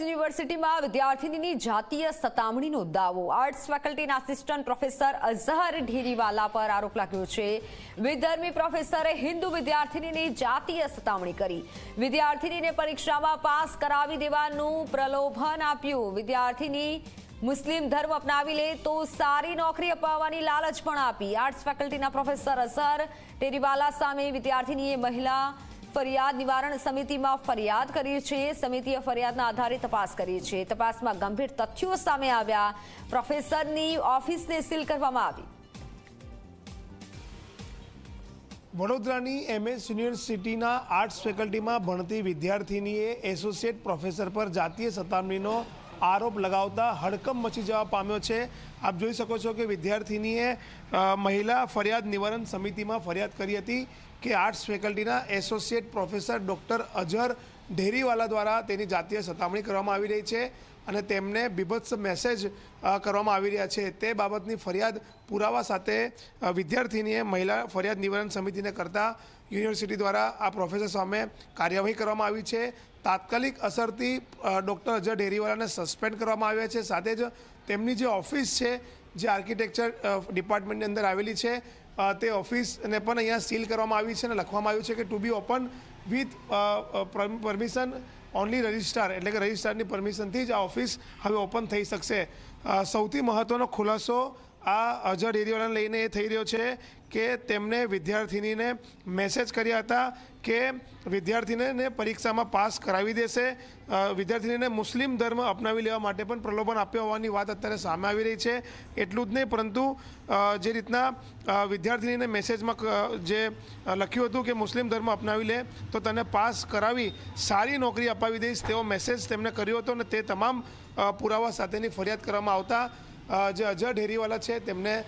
યુનિવર્સિટીમાં વિદ્યાર્થીની જાતીય સતામણીનો દાવો. આર્ટ્સ ફેકલ્ટીના આસિસ્ટન્ટ પ્રોફેસર અઝહર ઢીરીવાલા પર આરોપ લાગ્યો છે. વિધર્મી પ્રોફેસરે હિન્દુ વિદ્યાર્થીનીની જાતીય સતામણી કરી. વિદ્યાર્થીનીને પરીક્ષામાં પાસ કરાવી દેવાનું પ્રલોભન આપ્યું. વિદ્યાર્થીની મુસ્લિમ ધર્મ અપનાવી લે તો સારી નોકરી અપાવવાની લાલચ પણ આપી. આર્ટ્સ ફેકલ્ટીના પ્રોફેસર અઝહર ટેરીવાલા સામે વિદ્યાર્થીનીએ મહિલા ફરિયાદ નિવારણ સમિતિમાં ફરિયાદ કરી છે. સમિતિએ ફરિયાદના આધારે તપાસ કરી છે. તપાસમાં ગંભીર તથ્યો સામે આવ્યા. પ્રોફેસરની ઓફિસને સીલ કરવામાં આવી. વડોદરાની એમએસ યુનિવર્સિટીના આર્ટ્સ ફેકલ્ટીમાં ભણતી વિદ્યાર્થીનીએ એસોસિએટ પ્રોફેસર પર જાતીય સતામણીનો આરોપ લગાવતા હડકંપ મચી જવા પામ્યો છે. આપ જોઈ શકો છો કે વિદ્યાર્થીનીએ મહિલા ફરિયાદ નિવારણ સમિતિમાં ફરિયાદ કરી હતી. કે arts ફેકલ્ટીના associate professor doctor Azhar Dheriwala દ્વારા તેની જાતીય સતામણી કરવામાં આવી રહી છે અને તેમને બીભત્સ મેસેજ કરવામાં આવી રહ્યા છે. તે બાબતની ફરિયાદ પુરાવા સાથે વિદ્યાર્થીનીએ મહિલા ફરિયાદ નિવારણ સમિતિને કરતાં યુનિવર્સિટી દ્વારા આ પ્રોફેસર સામે કાર્યવાહી કરવામાં આવી છે. તાત્કાલિક અસરથી ડૉક્ટર અજય ઢેરીવાલાને સસ્પેન્ડ કરવામાં આવ્યા છે. સાથે જ તેમની જે ઓફિસ છે જે આર્કિટેક્ચર ડિપાર્ટમેન્ટની અંદર આવેલી છે તે ઓફિસને પણ અહીંયા સીલ કરવામાં આવી છે અને લખવામાં આવ્યું છે કે to be open with permission only registrar એટલે કે રજિસ્ટ્રારની પરમિશનથી જ આ ઓફિસ હવે ઓપન થઈ શકશે. સૌથી મહત્ત્વનો ખુલાસો આ અજર એરિયાને લઈને એ થઈ રહ્યો છે કે તેમણે વિદ્યાર્થિનીને મેસેજ કર્યા હતા કે વિદ્યાર્થીને પરીક્ષામાં પાસ કરાવી દેશે. વિદ્યાર્થીને મુસ્લિમ ધર્મ અપનાવી લેવા માટે પણ પ્રલોભન આપ્યો હોવાની વાત અત્યારે સામે આવી રહી છે. એટલું જ નહીં, પરંતુ જે રીતના વિદ્યાર્થીનીને મેસેજમાં જે લખ્યું હતું કે મુસ્લિમ ધર્મ અપનાવી લે, તો તને પાસ કરાવી, સારી નોકરી અપાવી દઈશ, તેવો મેસેજ તેમણે કર્યો હતો અને તે તમામ પુરાવા સાથેની ફરિયાદ કરવામાં આવતા જે અજય ઢેરીવાલા છે, તેમને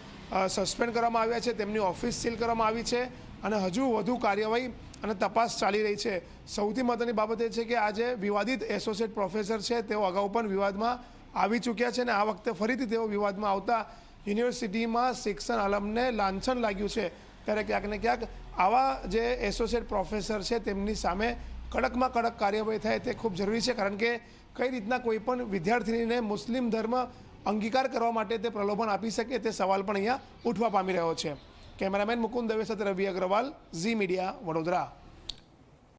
સસ્પેન્ડ કરવામાં આવ્યા છે, તેમની ઓફિસ સીલ કરવામાં આવી છે અને હજુ વધુ કાર્યવાહી અને તપાસ ચાલી રહી છે. સૌથી મહત્વની બાબત એ છે કે આજે વિવાદિત એસોસિએટ પ્રોફેસર છે, તેઓ અગાઉ પણ વિવાદમાં આવી ચૂક્યા છે અને આ વખતે ફરીથી તેઓ વિવાદમાં આવતા યુનિવર્સિટીમાં શિક્ષણ આલમને લાંછન લાગ્યું છે. ત્યારે ક્યાંક ને ક્યાંક આવા જે એસોસિએટ પ્રોફેસર છે, તેમની સામે કડકમાં કડક કાર્યવાહી થાય તે ખૂબ જરૂરી છે. કારણ કે કઈ રીતના કોઈ પણ વિદ્યાર્થીનીને મુસ્લિમ ધર્મ અંગીકાર કરવા માટે તે પ્રલોભન આપી શકે તે સવાલ પણ અહીંયા ઉઠવા પામી રહ્યો છે. કેમેરામેન મુકુંદ દવે સાથે રવિ અગ્રવાલ, ઝી મીડિયા, વડોદરા.